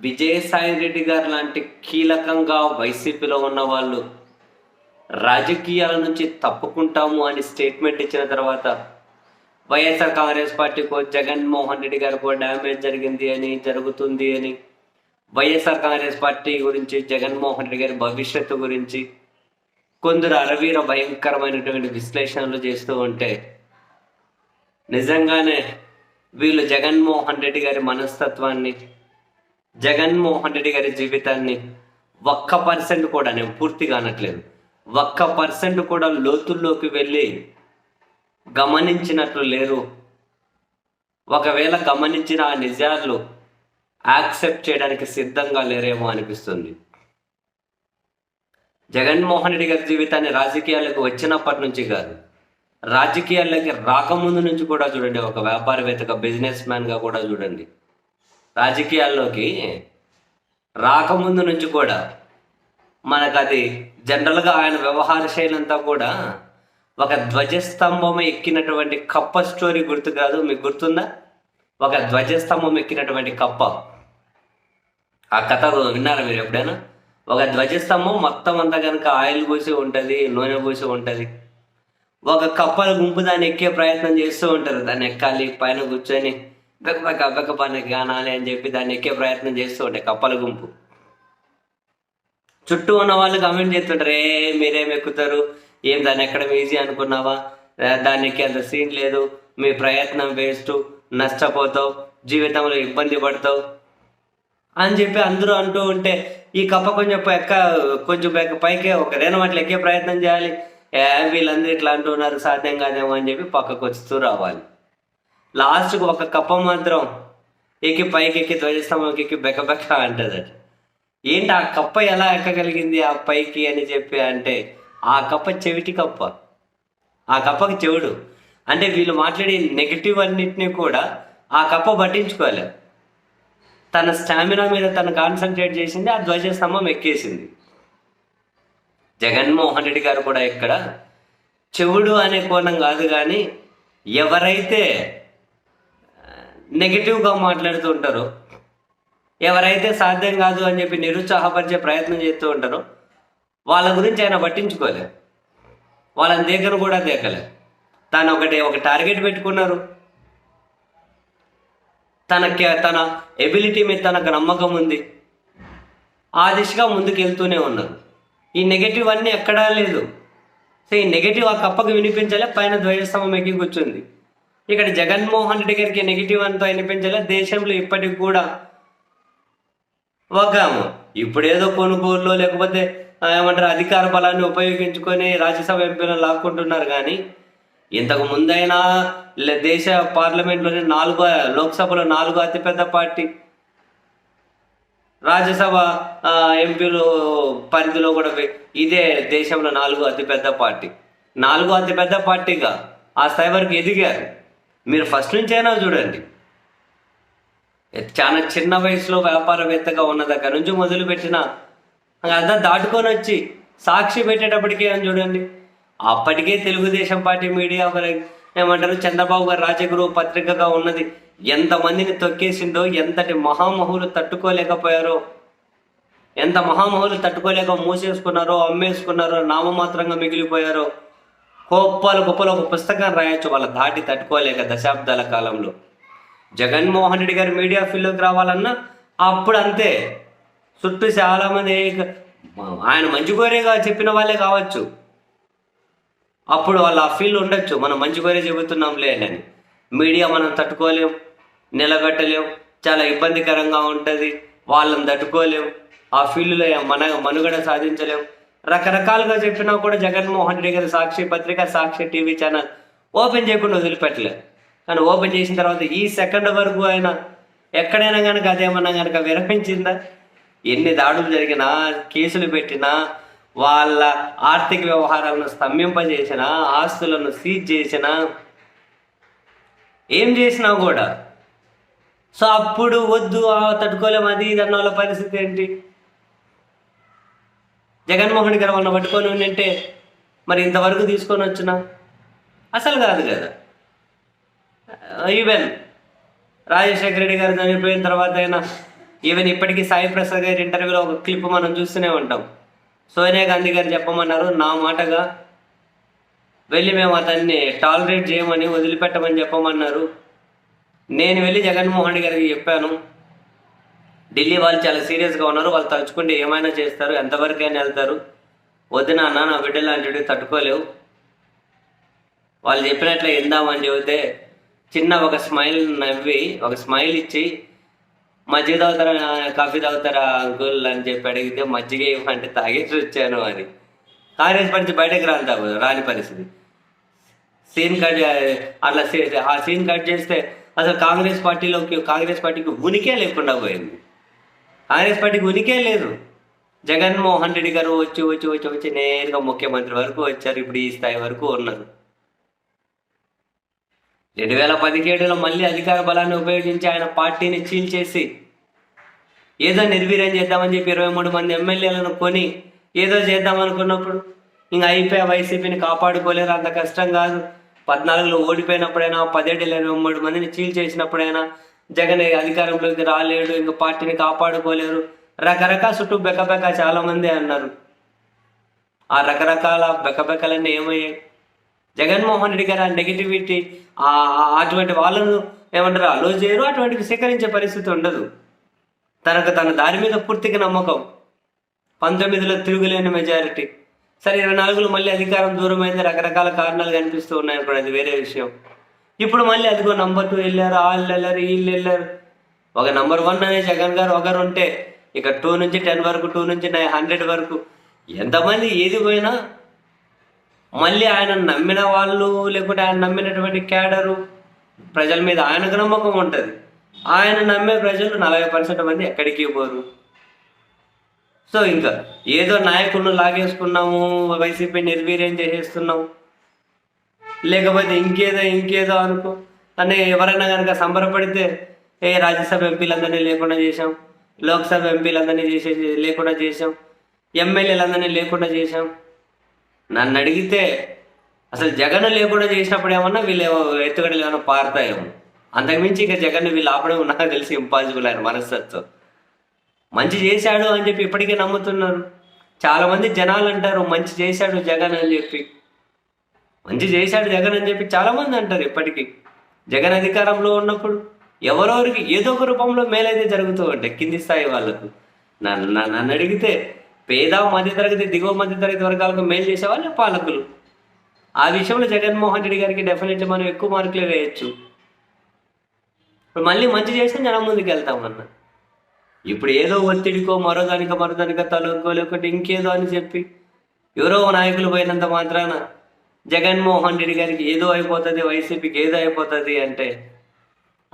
విజయసాయి రెడ్డి గారు లాంటి కీలకంగా వైసీపీలో ఉన్న వాళ్ళు రాజకీయాల నుంచి తప్పుకుంటాము అని స్టేట్మెంట్ ఇచ్చిన తర్వాత వైఎస్ఆర్ కాంగ్రెస్ పార్టీకి జగన్మోహన్ రెడ్డి గారికో డ్యామేజ్ జరిగింది అని జరుగుతుంది అని వైఎస్ఆర్ కాంగ్రెస్ పార్టీ గురించి జగన్మోహన్ రెడ్డి గారి భవిష్యత్తు గురించి కొందరు అరవీర భయంకరమైనటువంటి విశ్లేషణలు చేస్తూ ఉంటే నిజంగానే వీళ్ళు జగన్మోహన్ రెడ్డి గారి మనస్తత్వాన్ని జగన్మోహన్ రెడ్డి గారి జీవితాన్ని ఒక్క పర్సెంట్ కూడా నేను పూర్తిగా అనట్లేదు ఒక్క పర్సెంట్ కూడా లోతుల్లోకి వెళ్ళి గమనించినట్లు లేరు. ఒకవేళ గమనించిన ఆ నిజాలు యాక్సెప్ట్ చేయడానికి సిద్ధంగా లేరేమో అనిపిస్తుంది. జగన్మోహన్ రెడ్డి గారి జీవితాన్ని రాజకీయాలకు వచ్చినప్పటి నుంచి కాదు రాజకీయాల్లోకి రాకముందు నుంచి కూడా చూడండి. ఒక వ్యాపారవేత్తగా బిజినెస్ మ్యాన్గా కూడా చూడండి. రాజకీయాల్లోకి రాకముందు నుంచి కూడా మనకు అది జనరల్గా ఆయన వ్యవహార శైలి అంతా కూడా ఒక ధ్వజస్తంభం ఎక్కినటువంటి కప్ప స్టోరీ గుర్తు కాదు మీకు గుర్తుందా? ఒక ధ్వజస్తంభం ఎక్కినటువంటి కప్ప. ఆ కథ విన్నారా మీరు ఎప్పుడైనా? ఒక ధ్వజస్తంభం మొత్తం అంతా కనుక ఆయిల్ పోసి ఉంటుంది నూనె పోసి ఉంటుంది. ఒక కప్పల గుంపు దాన్ని ఎక్కే ప్రయత్నం చేస్తూ ఉంటారు. దాన్ని ఎక్కాలి పైన కూర్చొని బెక్కబెక్క బెక్క కానాలి అని చెప్పి దాన్ని ఎక్కే ప్రయత్నం చేస్తూ ఉంటాయి కప్పల గుంపు. చుట్టూ ఉన్న వాళ్ళు కమెంట్ చేస్తుంటారు ఏ మీరేం ఎక్కుతారు? ఏం దాన్ని ఎక్కడం ఈజీ అనుకున్నావా? ఆ, దాన్ని ఎక్కేంత సీన్ లేదు. మీ ప్రయత్నం వేస్ట్ నష్టపోతావు జీవితంలో ఇబ్బంది పడతావు. అని చెప్పి అందరూ అంటూ ఉంటే ఈ కప్ప కొంచెం ఎక్క కొంచెం పైకే పైకి ఒక రేణమట్ల ఎక్కే ప్రయత్నం చేయాలి. వీళ్ళందరూ ఇట్లా అంటున్నారు సాధ్యం కాదేమో అని చెప్పి పక్కకు వస్తూ రావాలి. లాస్ట్కి ఒక కప్ప మాత్రం ఎక్కి పైకి ఎక్కి ధ్వజస్తంభంకి ఎక్కి బెక్క బెక్క అంటదట. ఏంటి ఆ కప్ప ఎలా ఎక్కగలిగింది ఆ పైకి అని చెప్పి అంటే ఆ కప్ప చెవిటి కప్ప. ఆ కప్పకి చెవుడు. అంటే వీళ్ళు మాట్లాడే నెగిటివ్ అన్నిటినీ కూడా ఆ కప్ప పట్టించుకోలే. తన స్టామినా మీద తను కాన్సన్ట్రేట్ చేసింది ఆ ధ్వజస్తంభం ఎక్కేసింది. జగన్మోహన్ రెడ్డి గారు కూడా ఇక్కడ చెవుడు అనే కోణం కాదు కానీ ఎవరైతే నెగిటివ్గా మాట్లాడుతూ ఉంటారో. ఎవరైతే సాధ్యం కాదు అని చెప్పి నిరుత్సాహపరిచే ప్రయత్నం చేస్తూ ఉంటారో వాళ్ళ గురించి ఆయన పట్టించుకోలే వాళ్ళని దేకను కూడా దేకలే తాను ఒకటి ఒక టార్గెట్ పెట్టుకున్నారు. తనకి తన ఎబిలిటీ మీద తనకు నమ్మకం ఉంది. ఆ దిశగా ముందుకు వెళ్తూనే ఉన్నారు. ఈ నెగటివ్ అన్నీ ఎక్కడా లేదు. సో ఈ నెగటివ్ ఆ కప్పకు వినిపించలే పైన ధ్వజస్తంభం ఎక్కి కూర్చుంది. ఇక్కడ జగన్మోహన్ రెడ్డి గారికి నెగిటివ్ అంతా అనిపించలే దేశంలో ఇప్పటికి కూడా ఒక ఇప్పుడేదో కొనుగోలులో లేకపోతే ఏమంటారు అధికార బలాన్ని ఉపయోగించుకొని రాజ్యసభ ఎంపీలను లాక్కుంటున్నారు కానీ ఇంతకు ముందైనా లే- దేశ పార్లమెంట్లోని నాలుగో లోక్సభలో నాలుగో అతిపెద్ద పార్టీ రాజ్యసభ ఎంపీలు పరిధిలో కూడా ఇదే దేశంలో నాలుగో అతిపెద్ద పార్టీ. నాలుగో అతిపెద్ద పార్టీగా ఆ స్థాయి వరకు ఎదిగారు. మీరు ఫస్ట్ నుంచైనా చూడండి. చాలా చిన్న వయసులో వ్యాపారవేత్తగా ఉన్న దగ్గర నుంచి మొదలుపెట్టిన అంతా దాటుకొని వచ్చి సాక్షి పెట్టేటప్పటికే అని చూడండి. అప్పటికే తెలుగుదేశం పార్టీ మీడియా ఏమంటారు చంద్రబాబు గారు రాజగురు పత్రికగా ఉన్నది. ఎంతమందిని తొక్కేసిందో ఎంతటి మహామహులు తట్టుకోలేకపోయారో ఎంత మహామహులు తట్టుకోలేక మూసేసుకున్నారో అమ్మేసుకున్నారో నామమాత్రంగా మిగిలిపోయారో గొప్పలు గొప్పలు ఒక పుస్తకం రాయొచ్చు. వాళ్ళ దాటి తట్టుకోలేక దశాబ్దాల కాలంలో. జగన్మోహన్ రెడ్డి గారు మీడియా ఫీల్డ్లోకి రావాలన్నా అప్పుడు అంతే చుట్టూ చాలామంది ఆయన మంచి కోరేగా చెప్పిన వాళ్ళే కావచ్చు. అప్పుడు వాళ్ళు ఆ ఫీల్ ఉండొచ్చు. మనం మంచి కోరే చెబుతున్నాంలే అని. మీడియా మనం తట్టుకోలేం. నిలబెట్టలేం చాలా ఇబ్బందికరంగా ఉంటుంది. వాళ్ళని తట్టుకోలేం. ఆ ఫీల్డ్లో మన మనుగడ సాధించలేం. రకరకాలుగా చెప్పినా కూడా జగన్మోహన్ రెడ్డి గారి సాక్షి పత్రిక సాక్షి టీవీ ఛానల్ ఓపెన్ చేయకుండా వదిలిపెట్టలే. కానీ ఓపెన్ చేసిన తర్వాత ఈ సెకండ్ వరకు ఆయన ఎక్కడైనా కనుక అదేమన్నా కనుక విరమించిందా? ఎన్ని దాడులు జరిగినా కేసులు పెట్టినా వాళ్ళ ఆర్థిక వ్యవహారాలను స్తంభింపజేసినా ఆస్తులను సీజ్ చేసినా ఏం చేసినా కూడా. సో అప్పుడు వద్దు తట్టుకోలేము అది ఇది అన్న వాళ్ళ పరిస్థితి ఏంటి? జగన్మోహన్ గారు వాళ్ళని పట్టుకొని ఉండింటే మరి ఇంతవరకు తీసుకొని వచ్చిన? అసలు కాదు కదా. Uh, ఈవెన్ రాజశేఖర రెడ్డి గారు చనిపోయిన తర్వాత అయినా ఈవెన్ ఇప్పటికీ సాయి ప్రసాద్ గారి ఇంటర్వ్యూలో ఒక క్లిప్ మనం చూస్తూనే ఉంటాం. సోనియా గాంధీ గారు చెప్పమన్నారు నా మాటగా వెళ్ళి మేము అతన్ని టాలరేట్ చేయమని వదిలిపెట్టమని చెప్పమన్నారు. నేను వెళ్ళి జగన్మోహన్ రెడ్డి గారికి చెప్పాను. ఢిల్లీ వాళ్ళు చాలా సీరియస్గా ఉన్నారు. వాళ్ళు తలుచుకుంటే ఏమైనా చేస్తారు? ఎంతవరకైనా వెళ్తారు. వద్దు నాన్న నా బిడ్డ లాంటివి తట్టుకోలేవు. వాళ్ళు చెప్పినట్లే ఇందామని చెబితే చిన్న ఒక స్మైల్ నవ్వి ఒక స్మైల్ ఇచ్చి మజ్జిగ తాగుతారా? కాఫీ తాగుతారా అంకుల్? అని చెప్పి అడిగితే మజ్జిగ ఇవ్వమంటే తాగేసి వచ్చాను అని. కాంగ్రెస్ పార్టీ బయటకు రాంతా రాని పరిస్థితి. సీన్ కట్ అట్లా ఆ సీన్ కట్ చేస్తే అసలు కాంగ్రెస్ పార్టీలోకి కాంగ్రెస్ పార్టీకి ఉనికే లేకుండా పోయింది. కాంగ్రెస్ పార్టీకి ఉనికే లేదు. జగన్మోహన్ రెడ్డి గారు వచ్చి వచ్చి వచ్చి వచ్చి నేరుగా ముఖ్యమంత్రి వరకు వచ్చారు. ఇప్పుడు ఈ స్థాయి వరకు ఉన్నారు రెండు వేల పదిహేడులో మళ్ళీ అధికార బలాన్ని ఉపయోగించి ఆయన పార్టీని చీల్చేసి ఏదో నిర్వీర్యం చేద్దామని చెప్పి ఇరవై మూడు మంది ఎమ్మెల్యేలను కొని ఏదో చేద్దామనుకున్నప్పుడు ఇంకా అయిపోయా వైసీపీని కాపాడుకోలేరు. అంత కష్టం కాదు. పద్నాలుగులో ఓడిపోయినప్పుడైనా పదిహేడు ఇరవై మూడు మందిని చీల్చేసినప్పుడైనా జగన్ అధికారంలోకి రాలేడు ఇంకా పార్టీని కాపాడుకోలేరు. రకరకాల చుట్టూ బెకబెక చాలామంది అన్నారు. ఆ రకరకాల బెకబెకలన్నీ ఏమయ్యాయి? జగన్మోహన్ రెడ్డి గారు ఆ నెగిటివిటీ ఆ అటువంటి వాళ్ళను ఏమంటారు అలో చేయరు అటువంటివి స్వీకరించే పరిస్థితి ఉండదు. తనకు తన దారి మీద పూర్తిగా నమ్మకం. పంతొమ్మిదిలో తిరుగులేని మెజారిటీ సరే ఇరవై నాలుగులో మళ్ళీ అధికారం దూరమైంది రకరకాల కారణాలు కనిపిస్తూ ఉన్నాయి ఇప్పుడు అది వేరే విషయం. ఇప్పుడు మళ్ళీ అదిగో నంబర్ టూ వెళ్ళారు వాళ్ళు వెళ్ళారు వీళ్ళు వెళ్ళారు. ఒక నంబర్ వన్ అనే జగన్ గారు ఒకరు ఉంటే ఇక టూ నుంచి టెన్ వరకు టూ నుంచి నైన్ హండ్రెడ్ వరకు ఎంతమంది ఏది పోయినా మళ్ళీ ఆయన నమ్మిన వాళ్ళు లేకుంటే ఆయన నమ్మినటువంటి క్యాడరు ప్రజల మీద ఆయనకు నమ్మకం ఉంటుంది. ఆయన నమ్మే ప్రజలు నలభై పర్సెంట్ మంది ఎక్కడికి పోరు. సో ఇంకా ఏదో నాయకులను లాగేసుకున్నాము వైసీపీ నిర్వీర్యం చేసేస్తున్నాము లేకపోతే ఇంకేదో ఇంకేదో అనుకో. అని ఎవరైనా కనుక సంబరపడితే ఏ రాజ్యసభ ఎంపీలందరినీ లేకుండా చేశాం లోక్సభ ఎంపీలందరినీ చేసే లేకుండా చేశాం ఎమ్మెల్యేలందరినీ లేకుండా చేశాం. నన్ను అడిగితే అసలు జగన్ లేకుండా చేసినప్పుడు ఏమన్నా వీళ్ళు ఎత్తుగడలు ఏమన్నా పారుతాయేమో. అంతకుమించి ఇక జగన్ వీళ్ళు ఆపడం నాకు తెలిసి ఇంపాసిబుల్ ఆయన మనస్తత్వం. మంచి చేశాడు అని చెప్పి ఇప్పటికే నమ్ముతున్నారు. చాలామంది జనాలు అంటారు మంచి చేశాడు జగన్ అని చెప్పి. మంచి చేశాడు జగన్ అని చెప్పి చాలామంది అంటారు ఇప్పటికీ. జగన్ అధికారంలో ఉన్నప్పుడు ఎవరెవరికి ఏదో ఒక రూపంలో మేలైతే జరుగుతూ ఉంటాయి కింది స్థాయి వాళ్ళకు. నన్ను నన్ను అడిగితే పేద మధ్యతరగతి దిగువ మధ్యతరగతి వర్గాలకు మేలు చేసేవాళ్ళే పాలకులు. ఆ విషయంలో జగన్మోహన్ రెడ్డి గారికి డెఫినెట్లీ మనం ఎక్కువ మార్కులే వేయచ్చు. ఇప్పుడు మళ్ళీ మంచి చేస్తే జనం ముందుకు వెళ్తామన్న. ఇప్పుడు ఏదో ఒత్తిడికో మరో దానికో మరో దానికో తలకో లేకుంటే ఇంకేదో అని చెప్పి ఎవరో నాయకులు పోయినంత మాత్రాన జగన్మోహన్ రెడ్డి గారికి ఏదో అయిపోతుంది వైసీపీకి ఏదో అయిపోతుంది అంటే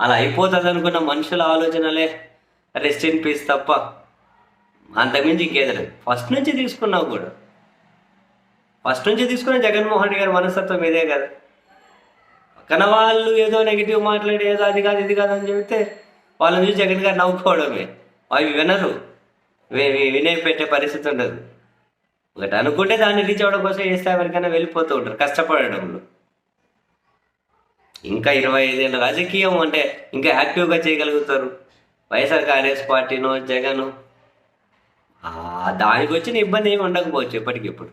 అలా అయిపోతుంది అనుకున్న మనుషుల ఆలోచనలే రెస్ట్ ఇన్ పీస్ తప్ప అంతకుమించి ఇంకేదో ఫస్ట్ నుంచి తీసుకున్నావు కూడా. ఫస్ట్ నుంచి తీసుకున్న జగన్మోహన్ రెడ్డి గారి మనస్తత్వం ఇదే కదా. పక్కన వాళ్ళు ఏదో నెగిటివ్ మాట్లాడి ఏదో అది కాదు ఇది కాదు అని చెబితే వాళ్ళని చూసి జగన్ గారు నవ్వుకోవడమే. అవి వినరు. వినే పెట్టే పరిస్థితి ఉండదు. ఒకటి అనుకుంటే దాన్ని రీచ్ అవ్వడం కోసం చేస్తే ఎవరికైనా వెళ్ళిపోతూ ఉంటారు కష్టపడడంలో. ఇంకా ఇరవై ఐదేళ్ళ రాజకీయం అంటే ఇంకా యాక్టివ్గా చేయగలుగుతారు. వైఎస్ఆర్ కాంగ్రెస్ పార్టీనో జగను. దానికి వచ్చిన ఇబ్బంది ఏమి ఉండకపోవచ్చు ఎప్పటికిప్పుడు